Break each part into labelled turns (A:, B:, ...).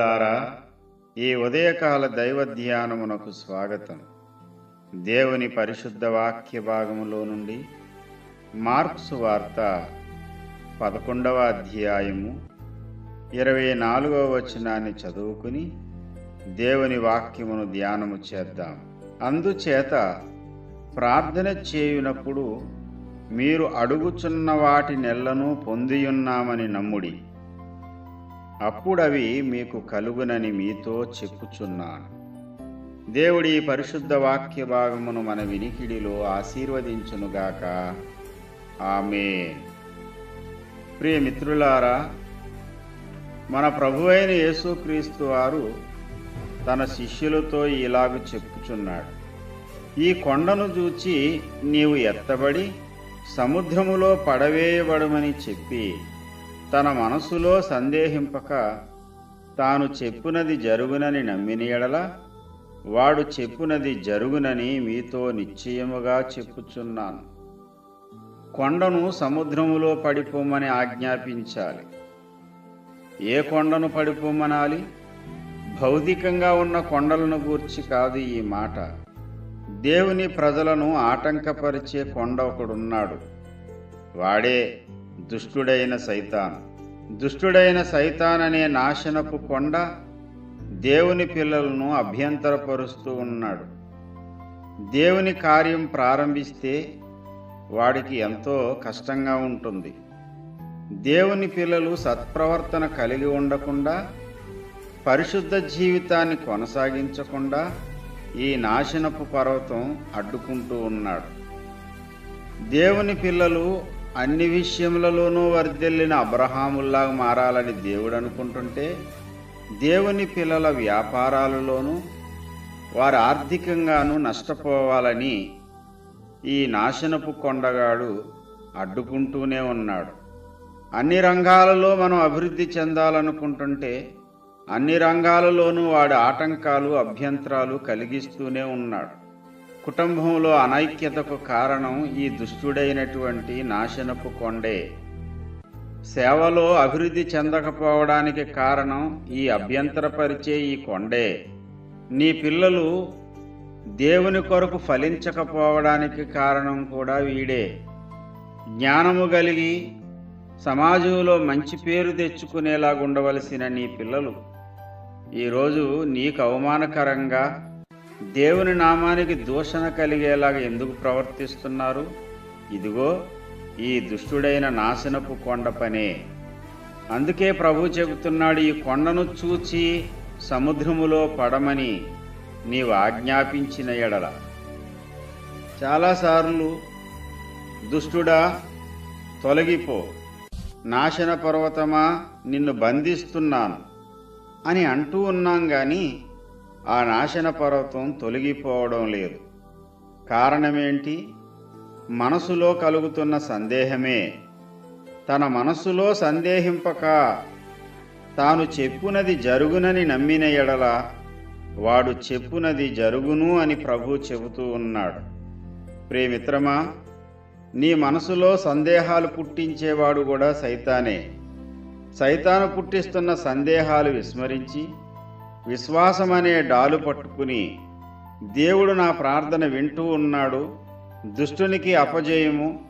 A: మిత్రులారా ఈ ఉదయకాల దైవ ధ్యానమునకు స్వాగతం. దేవుని పరిశుద్ధ వాక్య భాగములో నుండి మార్క్స్ వార్త పదకొండవ అధ్యాయము ఇరవై నాలుగవ వచనాన్ని చదువుకుని దేవుని వాక్యమును ధ్యానము చేద్దాం. అందుచేత ప్రార్థన చేయునప్పుడు మీరు అడుగుచున్న వాటి నెలను పొందియున్నామని నమ్ముడి. అప్పుడవి మీకు కలుగునని మీతో చెప్పుచున్నాను. దేవుడి పరిశుద్ధ వాక్య భాగమును మన వినికిడిలో ఆశీర్వదించునుగాక. ఆమె ప్రియమిత్రులారా మన ప్రభు అయిన యేసుక్రీస్తు వారు తన శిష్యులతో ఇలాగ చెప్పుచున్నాడు. ఈ కొండను చూచి నీవు ఎత్తబడి సముద్రములో పడవేయబడమని చెప్పి తన మనసులో సందేహింపక తాను చెప్పునది జరుగునని నమ్మిన ఎడల వాడు చెప్పునది జరుగునని మీతో నిశ్చయముగా చెప్పుచున్నాను. కొండను సముద్రములో పడిపోమని ఆజ్ఞాపించాలి. ఏ కొండను పడిపోమనాలి? భౌతికంగా ఉన్న కొండలను గూర్చి కాదు ఈ మాట. దేవుని ప్రజలను ఆటంకపరిచే కొండ ఒకడున్నాడు. వాడే దుష్టుడైన సైతాన్. దుష్టుడైన సైతాన్ అనే నాశనపు కొండ దేవుని పిల్లలను అభ్యంతరపరుస్తూ ఉన్నాడు. దేవుని కార్యం ప్రారంభిస్తే వాడికి ఎంతో కష్టంగా ఉంటుంది. దేవుని పిల్లలు సత్ప్రవర్తన కలిగి ఉండకుండా పరిశుద్ధ జీవితాన్ని కొనసాగించకుండా ఈ నాశనపు పర్వతం అడ్డుకుంటూ ఉన్నాడు. దేవుని పిల్లలు అన్ని విషయములలోనూ వర్ధిల్లిన అబ్రహాముల్లాగా మారాలని దేవుడు అనుకుంటుంటే దేవుని పిల్లల వ్యాపారాలలోనూ వారు ఆర్థికంగానూ నష్టపోవాలని ఈ నాశనపు కొండగాడు అడ్డుకుంటూనే ఉన్నాడు. అన్ని రంగాలలో మనం అభివృద్ధి చెందాలనుకుంటుంటే అన్ని రంగాలలోనూ వాడి ఆటంకాలు అభ్యంతరాలు కలిగిస్తూనే ఉన్నాడు. కుటుంబంలో అనైక్యతకు కారణం ఈ దుష్టుడైనటువంటి నాశనపు కొండే. సేవలో అభివృద్ధి చెందకపోవడానికి కారణం ఈ అభ్యంతరపరిచే ఈ కొండే. నీ పిల్లలు దేవుని కొరకు ఫలించకపోవడానికి కారణం కూడా వీడే. జ్ఞానము కలిగి సమాజంలో మంచి పేరు తెచ్చుకునేలాగా ఉండవలసిన నీ పిల్లలు. ఈరోజు నీకు అవమానకరంగా దేవుని నామానికి దూషణ కలిగేలాగా ఎందుకు ప్రవర్తిస్తున్నారు? ఇదిగో ఈ దుష్టుడైన నాశనపు కొండ పనే. అందుకే ప్రభు చెబుతున్నాడు ఈ కొండను చూచి సముద్రములో పడమని నీవు ఆజ్ఞాపించిన ఎడల. చాలాసార్లు దుష్టుడా తొలగిపో. నాశన పర్వతమా నిన్ను బంధిస్తున్నాను అని అంటూ ఉన్నాం కానీ ఆ నాశన పర్వతం తొలగిపోవడం లేదు. కారణమేంటి? మనసులో కలుగుతున్న సందేహమే. తన మనసులో సందేహింపక తాను చెప్పునది జరుగునని నమ్మిన ఎడల వాడు చెప్పునది జరుగును అని ప్రభు చెబుతూ ఉన్నాడు. ప్రేమిత్రమా నీ మనసులో సందేహాలు పుట్టించేవాడు కూడా సైతానే. సైతాను పుట్టిస్తున్న సందేహాలు విస్మరించి విశ్వాసం అనే డాలు పట్టుకుని దేవుడు నా ప్రార్థన వింటూ ఉన్నాడు. దుష్టునికి అపజయము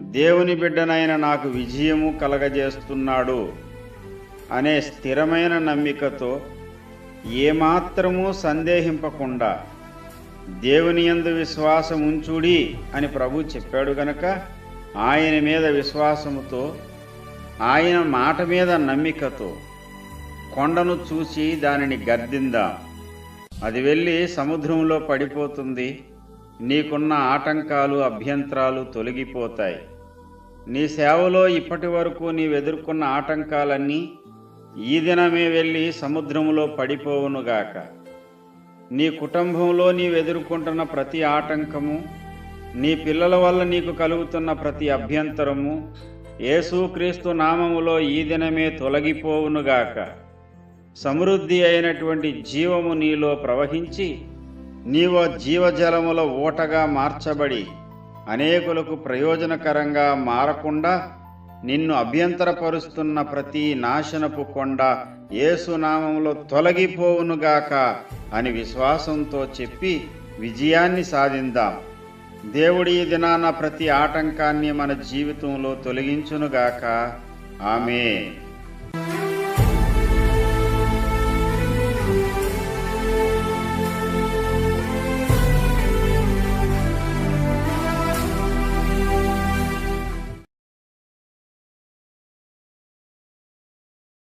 A: దేవుని బిడ్డనైన నాకు విజయము కలగజేస్తున్నాడు అనే స్థిరమైన నమ్మికతో ఏమాత్రమూ సందేహింపకుండా దేవుని యందు విశ్వాసం ఉంచుడి అని ప్రభు చెప్పాడు గనక ఆయన మీద విశ్వాసముతో ఆయన మాట మీద నమ్మికతో కొండను చూసి దానిని గద్దిందా. అది వెళ్ళి సముద్రంలో పడిపోతుంది. నీకున్న ఆటంకాలు అభ్యంతరాలు తొలగిపోతాయి. నీ సేవలో ఇప్పటి వరకు నీవెదుర్కొన్న ఆటంకాలన్నీ ఈ దినమే వెళ్ళి సముద్రంలో పడిపోవునుగాక నీ కుటుంబంలో నీవెదుర్కొంటున్న ప్రతి ఆటంకము నీ పిల్లల వల్ల నీకు కలుగుతున్న ప్రతి అభ్యంతరము యేసుక్రీస్తు నామములో ఈ దినమే తొలగిపోవునుగాక సమృద్ధి అయినటువంటి జీవము నీలో ప్రవహించి నీవు జీవజలముల ఊటగా మార్చబడి అనేకులకు ప్రయోజనకరంగా మారకుండా నిన్ను అభ్యంతరపరుస్తున్న ప్రతి నాశనపు కొండ ఏసునామంలో తొలగిపోవునుగాక అని విశ్వాసంతో చెప్పి విజయాన్ని సాధిందాం. దేవుడి దినాన ప్రతి ఆటంకాన్ని మన జీవితంలో తొలగించునుగాక. ఆమె